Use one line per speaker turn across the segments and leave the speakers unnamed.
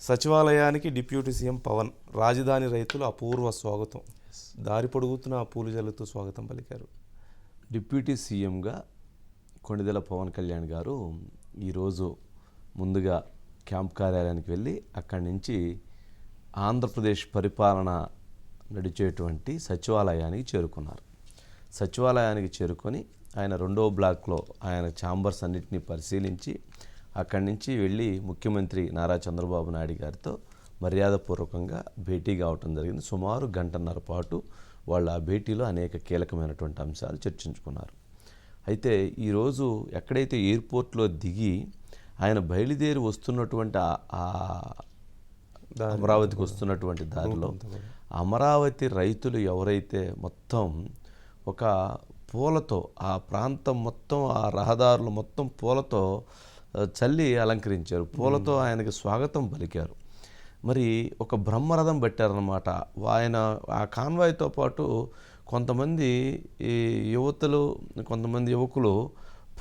సచివాలయానికి deputy CM Pawan రాజధాని రైతులు అపూర్వ స్వాగతం. దారి పొడుగుతున్న పూలు జల్లుతూ స్వాగతం పలికారు.
డిప్యూటీ సీఎంగా కొండిదెల పవన్ కళ్యాణ్ గారు ఈరోజు ముందుగా క్యాంప్ కార్యాలయానికి వెళ్ళి అక్కడి నుంచి ఆంధ్రప్రదేశ్ పరిపాలన నడిచేటువంటి సచివాలయానికి చేరుకున్నారు. సచివాలయానికి చేరుకొని ఆయన రెండో బ్లాక్లో ఆయన ఛాంబర్స్ అన్నింటినీ పరిశీలించి అక్కడి నుంచి వెళ్ళి ముఖ్యమంత్రి నారా చంద్రబాబు నాయుడు గారితో మర్యాదపూర్వకంగా భేటీ కావటం జరిగింది. సుమారు గంటన్నర పాటు వాళ్ళ ఆ భేటీలో అనేక కీలకమైనటువంటి అంశాలు చర్చించుకున్నారు. అయితే ఈరోజు ఎక్కడైతే ఎయిర్పోర్ట్లో దిగి ఆయన బయలుదేరి వస్తున్నటువంటి ఆ- అమరావతికి వస్తున్నటువంటి దారిలో అమరావతి రైతులు ఎవరైతే మొత్తం ఒక పూలతో ఆ ప్రాంతం మొత్తం ఆ రహదారులు మొత్తం పూలతో చల్లి అలంకరించారు. పూలతో ఆయనకి స్వాగతం పలికారు. మరి ఒక బ్రహ్మరథం పెట్టారనమాట ఆయన ఆ కాన్వాయ్తో పాటు కొంతమంది ఈ యువతలు కొంతమంది యువకులు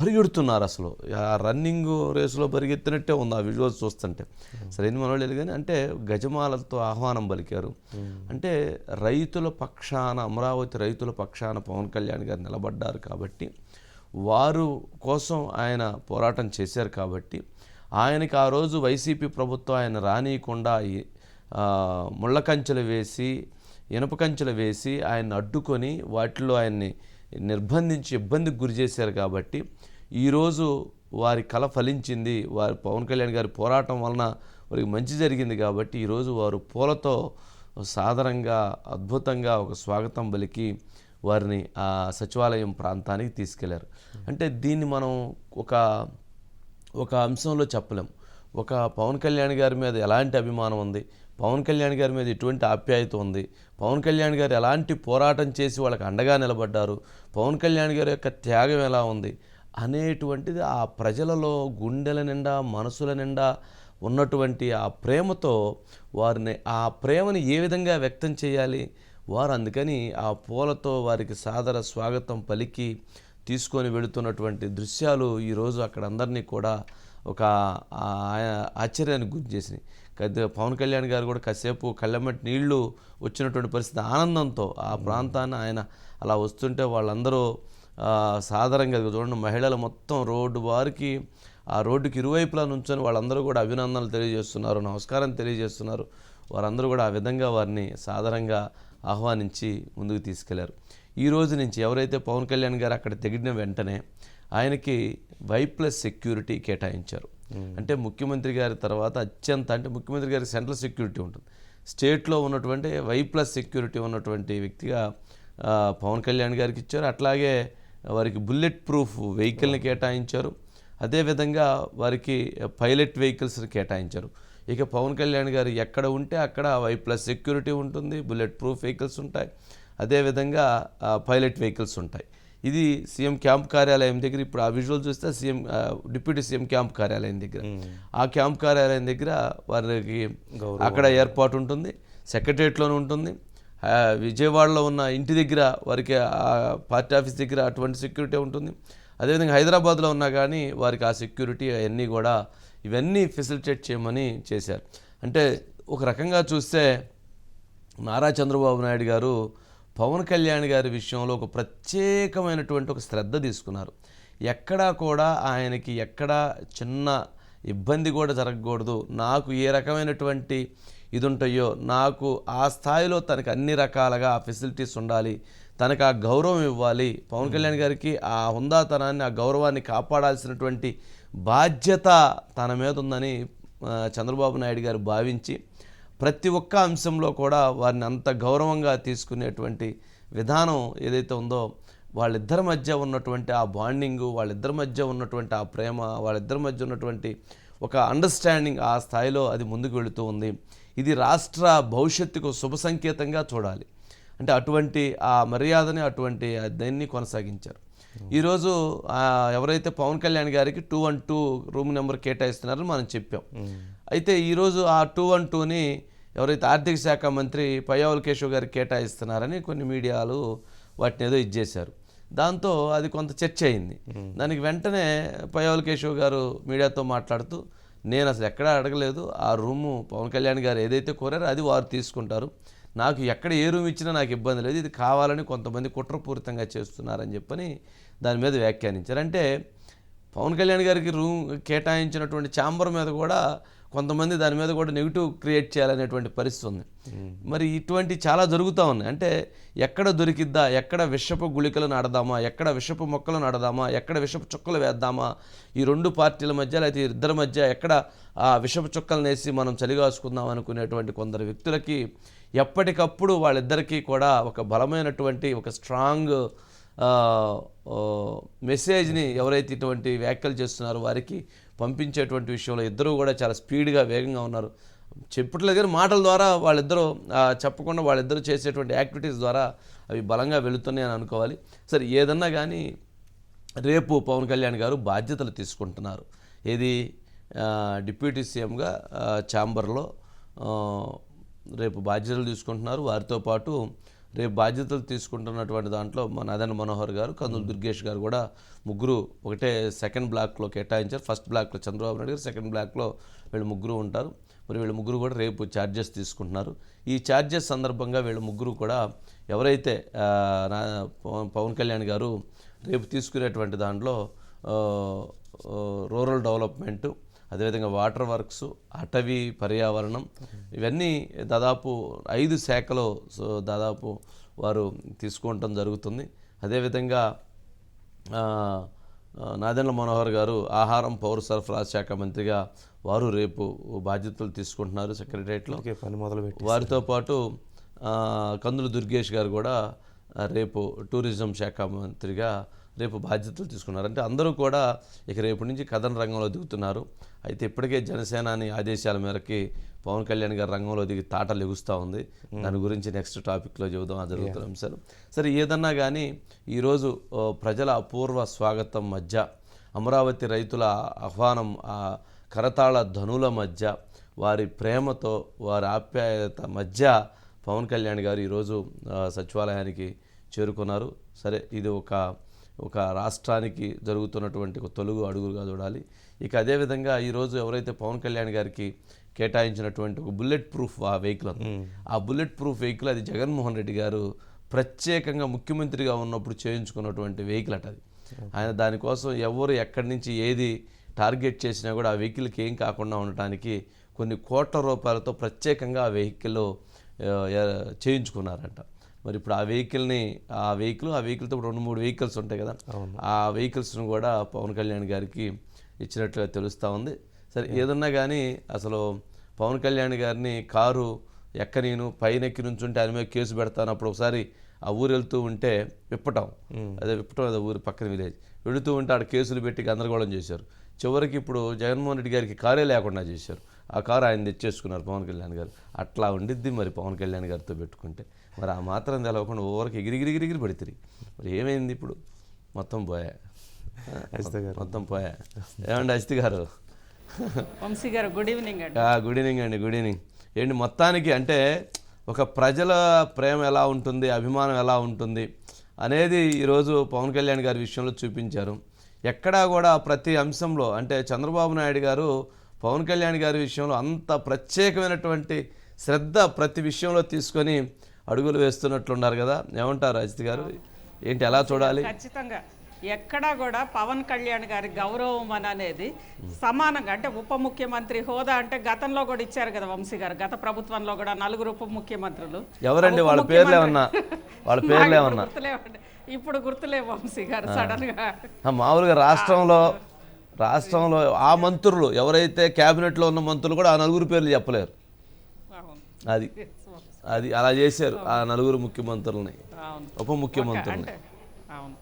పరిగెడుతున్నారు అసలు. ఆ రన్నింగ్ రేసులో పరిగెత్తినట్టే ఉంది ఆ విజువల్స్ చూస్తుంటే. సరైన మనవాళ్ళు కానీ అంటే గజమాలతో ఆహ్వానం పలికారు. అంటే రైతుల పక్షాన అమరావతి రైతుల పక్షాన పవన్ కళ్యాణ్ గారు నిలబడ్డారు కాబట్టి వారు కోసం ఆయన పోరాటం చేశారు కాబట్టి ఆయనకి ఆ రోజు వైసీపీ ప్రభుత్వం ఆయన రానియకుండా ముళ్ళ కంచెలు వేసి ఇనుప కంచెలు వేసి ఆయన అడ్డుకొని వాటిలో ఆయన్ని నిర్బంధించి ఇబ్బందికి గురి చేశారు కాబట్టి ఈరోజు వారి కళ ఫలించింది. వారి పవన్ కళ్యాణ్ గారి పోరాటం వలన వారికి మంచి జరిగింది కాబట్టి ఈరోజు వారు పూలతో సాధారణంగా అద్భుతంగా ఒక స్వాగతం పలికి వారిని ఆ సచివాలయం ప్రాంతానికి తీసుకెళ్ళారు. అంటే దీన్ని మనం ఒక ఒక అంశంలో చెప్పలేం. ఒక పవన్ కళ్యాణ్ గారి మీద ఎలాంటి అభిమానం ఉంది? పవన్ కళ్యాణ్ గారి మీద ఎటువంటి ఆప్యాయత ఉంది? పవన్ కళ్యాణ్ గారు ఎలాంటి పోరాటం చేసి వాళ్ళకి అండగా నిలబడ్డారు? పవన్ కళ్యాణ్ గారి యొక్క త్యాగం ఎలా ఉంది? అనేటువంటిది ఆ ప్రజలలో గుండెల నిండా మనసుల నిండా ఉన్నటువంటి ఆ ప్రేమతో వారిని ఆ ప్రేమని ఏ విధంగా వ్యక్తం చేయాలి? వారు అందుకని ఆ పూలతో వారికి సాదర స్వాగతం పలికి తీసుకొని వెళుతున్నటువంటి దృశ్యాలు ఈరోజు అక్కడ అందరినీ కూడా ఒక ఆశ్చర్యానికి గురి చేసినాయి. పవన్ కళ్యాణ్ గారు కూడా కాసేపు కళ్ళమ్మటి నీళ్ళు వచ్చినటువంటి పరిస్థితి ఆనందంతో ఆ ప్రాంతాన్ని ఆయన అలా వస్తుంటే వాళ్ళందరూ సాధారణంగా చూడండి మహిళలు మొత్తం రోడ్డు వారికి ఆ రోడ్డుకి ఇరువైపులా నుంచొని వాళ్ళందరూ కూడా అభినందనలు తెలియజేస్తున్నారు నమస్కారం తెలియజేస్తున్నారు. వారందరూ కూడా ఆ విధంగా వారిని సాధారణంగా ఆహ్వానించి ముందుకు తీసుకెళ్ళారు. ఈ రోజు నుంచి ఎవరైతే పవన్ కళ్యాణ్ గారు అక్కడ తెగిన వెంటనే ఆయనకి వై ప్లస్ సెక్యూరిటీ కేటాయించారు. అంటే ముఖ్యమంత్రి గారి తర్వాత అత్యంత అంటే ముఖ్యమంత్రి గారికి సెంట్రల్ సెక్యూరిటీ ఉంటుంది. స్టేట్లో ఉన్నటువంటి వై ప్లస్ సెక్యూరిటీ ఉన్నటువంటి వ్యక్తిగా పవన్ కళ్యాణ్ గారికి ఇచ్చారు. అట్లాగే వారికి బుల్లెట్ ప్రూఫ్ వెహికల్ని కేటాయించారు. అదేవిధంగా వారికి పైలట్ వెహికల్స్ని కేటాయించారు. ఇక పవన్ కళ్యాణ్ గారు ఎక్కడ ఉంటే అక్కడ వై ప్లస్ సెక్యూరిటీ ఉంటుంది బుల్లెట్ ప్రూఫ్ వెహికల్స్ ఉంటాయి. అదేవిధంగా పైలట్ వెహికల్స్ ఉంటాయి. ఇది సీఎం క్యాంప్ కార్యాలయం దగ్గర ఇప్పుడు ఆ విజువల్ చూస్తే సీఎం డిప్యూటీ సీఎం క్యాంప్ కార్యాలయం దగ్గర. ఆ క్యాంప్ కార్యాలయం దగ్గర వారికి అక్కడ ఏర్పాటు ఉంటుంది. సెక్రటరియట్లోనే ఉంటుంది. విజయవాడలో ఉన్న ఇంటి దగ్గర వారికి ఆ పార్టీ ఆఫీస్ దగ్గర అటువంటి సెక్యూరిటీ ఉంటుంది. అదేవిధంగా హైదరాబాద్లో ఉన్నా కానీ వారికి ఆ సెక్యూరిటీ అవన్నీ కూడా ఇవన్నీ ఫెసిలిటేట్ చేయమని చేశారు. అంటే ఒక రకంగా చూస్తే నారా చంద్రబాబు నాయుడు గారు పవన్ కళ్యాణ్ గారి విషయంలో ఒక ప్రత్యేకమైనటువంటి ఒక శ్రద్ధ తీసుకున్నారు. ఎక్కడా కూడా ఆయనకి ఎక్కడా చిన్న ఇబ్బంది కూడా జరగకూడదు. నాకు ఏ రకమైనటువంటి ఇది ఉంటాయో నాకు ఆ స్థాయిలో తనకు అన్ని రకాలుగా ఆ ఫెసిలిటీస్ ఉండాలి తనకు ఆ గౌరవం ఇవ్వాలి. పవన్ కళ్యాణ్ గారికి ఆ హుందాతనాన్ని ఆ గౌరవాన్ని కాపాడాల్సినటువంటి బాధ్యత తన మీద ఉందని చంద్రబాబు నాయుడు గారు భావించి ప్రతి ఒక్క అంశంలో కూడా వారిని అంత గౌరవంగా తీసుకునేటువంటి విధానం ఏదైతే ఉందో వాళ్ళిద్దరి మధ్య ఉన్నటువంటి ఆ బాండింగు వాళ్ళిద్దరి మధ్య ఉన్నటువంటి ఆ ప్రేమ వాళ్ళిద్దరి మధ్య ఉన్నటువంటి ఒక అండర్స్టాండింగ్ ఆ స్థాయిలో అది ముందుకు వెళుతూ ఉంది. ఇది రాష్ట్ర భవిష్యత్తుకు శుభ సంకేతంగా చూడాలి. అంటే అటువంటి ఆ మర్యాదని అటువంటి దాన్ని కొనసాగించారు. ఈరోజు ఎవరైతే పవన్ కళ్యాణ్ గారికి two one two room number కేటాయిస్తున్నారో మనం చెప్పాం. అయితే ఈరోజు ఆ టూ వన్ టూని ఎవరైతే ఆర్థిక శాఖ మంత్రి పయ్యావుల కేశవ్ గారికి కేటాయిస్తున్నారని కొన్ని మీడియాలు వాటిని ఏదో ఇచ్చేశారు. దాంతో అది కొంత చర్చ అయింది. దానికి వెంటనే పయ్యావుల కేశవ్ గారు మీడియాతో మాట్లాడుతూ నేను అసలు ఎక్కడా అడగలేదు. ఆ రూము పవన్ కళ్యాణ్ గారు ఏదైతే కోరారో అది వారు తీసుకుంటారు. నాకు ఎక్కడ ఏ రూమ్ ఇచ్చినా నాకు ఇబ్బంది లేదు. ఇది కావాలని కొంతమంది కుట్రపూరితంగా చేస్తున్నారని చెప్పని దాని మీద వ్యాఖ్యానించారు. అంటే పవన్ కళ్యాణ్ గారికి రూమ్ కేటాయించినటువంటి ఛాంబర్ మీద కూడా కొంతమంది దాని మీద కూడా నెగిటివ్ క్రియేట్ చేయాలనేటువంటి పరిస్థితి ఉంది. మరి ఇటువంటి చాలా జరుగుతూ ఉన్నాయి. అంటే ఎక్కడ దొరికిద్దా ఎక్కడ విషపు గుళికలు నాడదామా ఎక్కడ విషపు మొక్కలు నాడదామా ఎక్కడ విషపు చుక్కలు వేద్దామా ఈ రెండు పార్టీల మధ్య లేకపోతే ఇద్దరి మధ్య ఎక్కడ ఆ విషపు చుక్కలు నేసి మనం చలిగాసుకుందాం అనుకునేటువంటి కొందరు వ్యక్తులకి ఎప్పటికప్పుడు వాళ్ళిద్దరికీ కూడా ఒక బలమైనటువంటి ఒక స్ట్రాంగ్ మెసేజ్ని ఎవరైతే ఇటువంటి వ్యాఖ్యలు చేస్తున్నారో వారికి పంపించేటువంటి విషయంలో ఇద్దరూ కూడా చాలా స్పీడ్గా వేగంగా ఉన్నారు. చెప్పట్లేదు కానీ మాటల ద్వారా వాళ్ళిద్దరూ చెప్పకుండా వాళ్ళిద్దరూ చేసేటువంటి యాక్టివిటీస్ ద్వారా అవి బలంగా వెళుతున్నాయి అని అనుకోవాలి. సరే ఏదన్నా కానీ రేపు పవన్ కళ్యాణ్ గారు బాధ్యతలు తీసుకుంటున్నారు. ఏది? డిప్యూటీ సీఎంగా ఛాంబర్లో రేపు బాధ్యతలు తీసుకుంటున్నారు. వారితో పాటు రేపు బాధ్యతలు తీసుకుంటున్నటువంటి దాంట్లో మన అదన్ మనోహర్ గారు కందులు దుర్గేష్ గారు కూడా ముగ్గురు ఒకటే సెకండ్ బ్లాక్లో కేటాయించారు. ఫస్ట్ బ్లాక్లో చంద్రబాబు నాయుడు గారు సెకండ్ బ్లాక్లో వీళ్ళు ముగ్గురు ఉంటారు. మరి వీళ్ళు ముగ్గురు కూడా రేపు ఛార్జెస్ తీసుకుంటున్నారు. ఈ ఛార్జెస్ సందర్భంగా వీళ్ళు ముగ్గురు కూడా ఎవరైతే పవన్- కళ్యాణ్ గారు రేపు తీసుకునేటువంటి దాంట్లో రూరల్ డెవలప్మెంటు అదేవిధంగా వాటర్ వర్క్స్ అటవీ పర్యావరణం ఇవన్నీ దాదాపు ఐదు శాఖలో దాదాపు వారు తీసుకోవటం జరుగుతుంది. అదేవిధంగా నాదెండ్ల మనోహర్ గారు ఆహారం పౌర సరఫరా శాఖ మంత్రిగా వారు రేపు బాధ్యతలు తీసుకుంటున్నారు సెక్రటరియట్లో. వారితో పాటు కందులు దుర్గేష్ గారు కూడా రేపు టూరిజం శాఖ మంత్రిగా రేపు బాధ్యతలు తీసుకున్నారు. అంటే అందరూ కూడా ఇక రేపు నుంచి కథన రంగంలో దిగుతున్నారు. అయితే ఇప్పటికే జనసేనాని ఆదేశాల మేరకి పవన్ కళ్యాణ్ గారు రంగంలో దిగి తాటలు ఎగుస్తూ ఉంది. దాని గురించి నెక్స్ట్ టాపిక్లో చెబుదాం ఆ జరుగుతున్న అంశాలు. సరే ఏదన్నా కానీ ఈరోజు ప్రజల అపూర్వ స్వాగతం మధ్య అమరావతి రైతుల ఆహ్వానం ఆ కరతాళ ధనుల మధ్య వారి ప్రేమతో వారి ఆప్యాయత మధ్య పవన్ కళ్యాణ్ గారు ఈరోజు సచివాలయానికి చేరుకున్నారు. సరే ఇది ఒక ఒక రాష్ట్రానికి జరుగుతున్నటువంటి ఒక తొలుగు అడుగుగా చూడాలి. ఇక అదేవిధంగా ఈరోజు ఎవరైతే పవన్ కళ్యాణ్ గారికి కేటాయించినటువంటి ఒక బుల్లెట్ ప్రూఫ్ ఆ వెహికల్ ఆ బుల్లెట్ ప్రూఫ్ వెహికల్ అది జగన్మోహన్ రెడ్డి గారు ప్రత్యేకంగా ముఖ్యమంత్రిగా ఉన్నప్పుడు చేయించుకున్నటువంటి వెహికల్ అట అది. ఆయన దానికోసం ఎవరు ఎక్కడి నుంచి ఏది టార్గెట్ చేసినా కూడా ఆ వెహికల్కి ఏం కాకుండా ఉండటానికి కొన్ని కోట్ల రూపాయలతో ప్రత్యేకంగా ఆ వెహికల్ చేయించుకున్నారంట. మరి ఇప్పుడు ఆ వెహికల్ని ఆ వెహికల్ ఆ వెహికల్తో ఇప్పుడు రెండు మూడు వెహికల్స్ ఉంటాయి కదా. ఆ వెహికల్స్ను కూడా పవన్ కళ్యాణ్ గారికి ఇచ్చినట్లుగా తెలుస్తూ ఉంది. సరే ఏదన్నా కానీ అసలు పవన్ కళ్యాణ్ గారిని కారు ఎక్కనీను పైన ఎక్కి నుంచుంటే ఆయన మీద కేసు పెడతాను అప్పుడు ఒకసారి ఆ ఊరు వెళ్తూ ఉంటే విప్పటం. అదే విప్పటం అదే ఊరు పక్కన విలేజ్. వెళుతూ ఉంటే ఆడ కేసులు పెట్టి గందరగోళం చేశారు. చివరికి ఇప్పుడు జగన్మోహన్ రెడ్డి గారికి కారే లేకుండా చేశారు. ఆ కారు ఆయన తెచ్చేసుకున్నారు పవన్ కళ్యాణ్ గారు. అట్లా ఉండిద్ది మరి పవన్ కళ్యాణ్ గారితో పెట్టుకుంటే. మరి ఆ మాత్రం తెలవకుండా ఓవరికి ఎగిరిగిరిగిరిగిరి పడితే మరి ఏమైంది ఇప్పుడు? మొత్తం పోయా. మొత్తం పోయా. ఏమండి అజిత్ గారు?
వంశీ గారు గుడ్ ఈవినింగ్ అండి.
ఆ, గుడ్ ఈవినింగ్ అండి గుడ్ ఈవినింగ్ ఏంటి మొత్తానికి అంటే ఒక ప్రజల ప్రేమ ఎలా ఉంటుంది అభిమానం ఎలా ఉంటుంది అనేది ఈరోజు పవన్ కళ్యాణ్ గారి విషయంలో చూపించారు. ఎక్కడా కూడా ప్రతి అంశంలో అంటే చంద్రబాబు నాయుడు గారు పవన్ కళ్యాణ్ గారి విషయంలో అంత ప్రత్యేకమైనటువంటి శ్రద్ధ ప్రతి విషయంలో తీసుకొని అడుగులు వేస్తున్నట్లున్నారు కదా? ఏమంటారు అజిత్ గారు? ఏంటి ఎలా చూడాలి?
ఖచ్చితంగా. ఎక్కడా కూడా పవన్ కళ్యాణ్ గారి గౌరవం అని అనేది సమానంగా అంటే ఉప ముఖ్యమంత్రి హోదా అంటే గతంలో కూడా ఇచ్చారు కదా వంశీ గారు. గత ప్రభుత్వంలో కూడా నలుగురు ఉప ముఖ్యమంత్రులు.
ఎవరండి? వాళ్ళ పేర్లు ఏమన్నా? వాళ్ళ పేర్లు ఏమన్నా.
ఇప్పుడు గుర్తులే వంశీ గారు
సడన్గా మామూలుగా రాష్ట్రంలో రాష్ట్రంలో ఆ మంత్రులు ఎవరైతే క్యాబినెట్లో ఉన్న మంత్రులు కూడా ఆ నలుగురు పేర్లు చెప్పలేరు. అది. అది అలా చేశారు ఆ నలుగురు ముఖ్యమంత్రులని.
అవును.
ఉప ముఖ్యమంత్రులని.
అంటే అవును.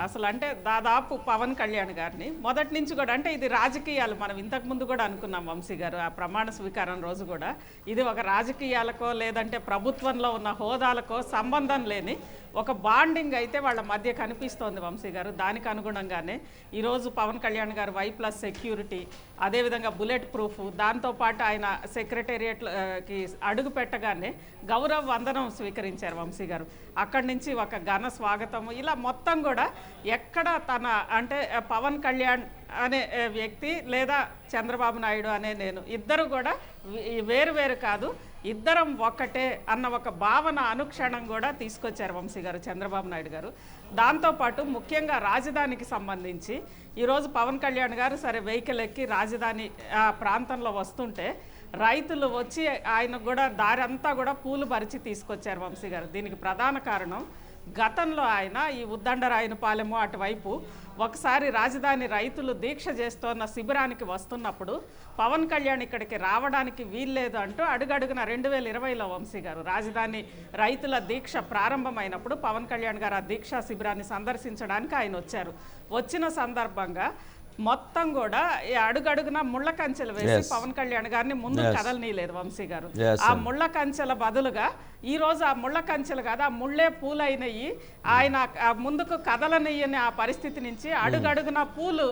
అసలు అంటే దాదాపు పవన్ కళ్యాణ్ గారిని మొదటి నుంచి కూడా అంటే ఇది రాజకీయాలు. మనం ఇంతకు ముందు కూడా అనుకున్నాం వంశీ గారు ఆ ప్రమాణ స్వీకారం రోజు కూడా. ఇది ఒక రాజకీయాలకో లేదంటే ప్రభుత్వంలో ఉన్న హోదాలకో సంబంధం లేని ఒక బాండింగ్ అయితే వాళ్ళ మధ్య కనిపిస్తోంది వంశీ గారు. దానికి అనుగుణంగానే ఈరోజు పవన్ కళ్యాణ్ గారు వై ప్లస్ సెక్యూరిటీ అదేవిధంగా బుల్లెట్ ప్రూఫ్ దాంతోపాటు ఆయన సెక్రటేరియట్కి అడుగు పెట్టగానే గౌరవ వందనం స్వీకరించారు వంశీ గారు. అక్కడి నుంచి ఒక ఘన స్వాగతము ఇలా మొత్తం కూడా ఎక్కడ తన అంటే పవన్ కళ్యాణ్ అనే వ్యక్తి లేదా చంద్రబాబు నాయుడు అనే నేను ఇద్దరు కూడా వేరు వేరు కాదు. ఇద్దరం ఒక్కటే అన్న ఒక భావన అనుక్షణం కూడా తీసుకొచ్చారు వంశీ గారు చంద్రబాబు నాయుడు గారు. దాంతోపాటు ముఖ్యంగా రాజధానికి సంబంధించి ఈరోజు పవన్ కళ్యాణ్ గారు సరే వెహికల్ ఎక్కి రాజధాని ప్రాంతంలో వస్తుంటే రైతులు వచ్చి ఆయన కూడా దారి అంతా కూడా పూలు పరిచి తీసుకొచ్చారు వంశీ గారు. దీనికి ప్రధాన కారణం గతంలో ఆయన ఈ ఉద్దండరాయన పాలెము అటువైపు ఒకసారి రాజధాని రైతులు దీక్ష చేస్తున్న శిబిరానికి వస్తున్నప్పుడు పవన్ కళ్యాణ్ ఇక్కడికి రావడానికి వీల్లేదు అంటూ అడుగడుగున రెండు వేల ఇరవైలో వంశీ గారు రాజధాని రైతుల దీక్ష ప్రారంభమైనప్పుడు పవన్ కళ్యాణ్ గారు ఆ దీక్షా శిబిరాన్ని సందర్శించడానికి ఆయన వచ్చారు. వచ్చిన సందర్భంగా మొత్తం కూడా ఈ అడుగడుగున ముళ్ళ కంచెలు వేసి పవన్ కళ్యాణ్ గారిని ముందు కదలనీయలేదు వంశీ గారు. ఆ ముళ్ళ కంచెల బదులుగా ఈ రోజు ఆ ముళ్ళ కంచెలు కాదు ఆ ముళ్ళే పూలైనవి ఆయన ముందుకు కదలనియని ఆ పరిస్థితి నుంచి అడుగడుగున పూలు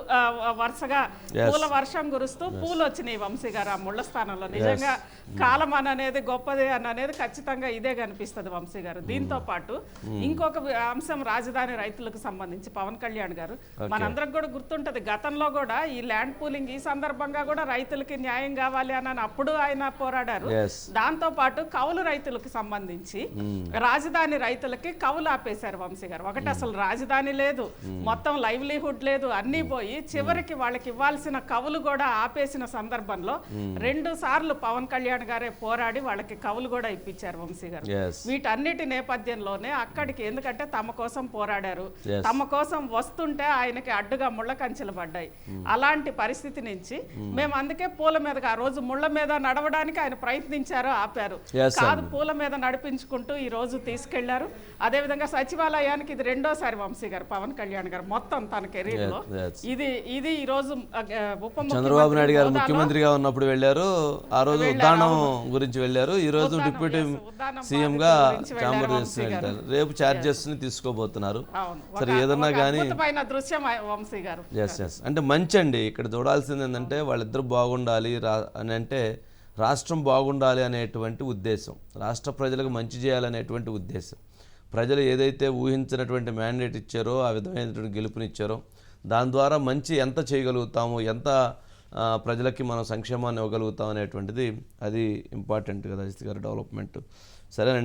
వరుసగా పూల వర్షం కురుస్తూ పూలు వచ్చినాయి వంశీ గారు ఆ ముళ్ళ స్థానంలో. నిజంగా కాలం అని అనేది గొప్పది అని అనేది ఖచ్చితంగా ఇదే కనిపిస్తుంది వంశీ గారు. దీంతో పాటు ఇంకొక వి- అంశం రాజధాని రైతులకు సంబంధించి పవన్ కళ్యాణ్ గారు. మనందరికి కూడా గుర్తుంటది గతంలో కూడా ఈ ల్యాండ్ పూలింగ్ ఈ సందర్భంగా కూడా రైతులకి న్యాయం కావాలి అని అప్పుడు ఆయన పోరాడారు. దాంతో పాటు కౌలు రైతులకు సంబంధించి రాజధాని రైతులకి కౌలు ఆపేశారు వంశీ గారు. ఒకటి అసలు రాజధాని లేదు. మొత్తం లైవ్లీహుడ్ లేదు. అన్నీ పోయి చివరికి వాళ్ళకి ఇవ్వాల్సిన కవులు కూడా ఆపేసిన సందర్భంలో రెండు సార్లు పవన్ కళ్యాణ్ గారే పోరాడి వాళ్ళకి కవులు కూడా ఇప్పించారు వంశీ గారు. వీటన్నిటి నేపథ్యంలోనే అక్కడికి ఎందుకంటే తమ కోసం పోరాడారు. తమ కోసం వస్తుంటే ఆయనకి అడ్డుగా ముళ్ళ కంచెలు పడ్డాయి. అలాంటి పరిస్థితి నుంచి మేము. అందుకే పూల మీదకి ఆ రోజు ముళ్ళ మీద నడవడానికి ఆయన ప్రయత్నించారు ఆపారు. కాదు పూల మీద నడిపించుకుంటూ ఈ రోజు తీసుకెళ్ళారు. అదేవిధంగా సచివాలయానికి ఇది రెండోసారి వంశీ గారు పవన్ కళ్యాణ్ గారు మొత్తం తన కెరీర్లో
yes.
ఇది ఇది ఈ రోజు ఆ, ఉప
చంద్రబాబు నాయుడు గారు ముఖ్యమంత్రిగా ఉన్నప్పుడు వెళ్ళారు. ఆ రోజు ఉద్దానం గురించి వెళ్ళారు. ఈ రోజు డిప్యూటీ
yes, ఉద్దానం
సీఎం గా
బాధితుల గురించి
చాంబర్. వెళ్తారు రేపు ఛార్జెస్ని తీసుకోబోతున్నారు. సరే ఏదన్నా కానీ
దృశ్యం వంశీ గారు.
అంటే మంచి అండి ఇక్కడ చూడాల్సింది ఏంటంటే వాళ్ళిద్దరు బాగుండాలి రా అని అంటే రాష్ట్రం బాగుండాలి అనేటువంటి ఉద్దేశం రాష్ట్ర ప్రజలకు మంచి చేయాలనేటువంటి ఉద్దేశం. ప్రజలు ఏదైతే ఊహించినటువంటి మ్యాండేట్ ఇచ్చారో ఆ విధమైనటువంటి గెలుపునిచ్చారో దాని ద్వారా మంచి ఎంత చేయగలుగుతాము ఎంత ప్రజలకి మనం సంక్షేమాన్ని ఇవ్వగలుగుతాం అనేటువంటిది అది ఇంపార్టెంట్ కదా అజిత్ గారు డెవలప్మెంట్ సరేనండి.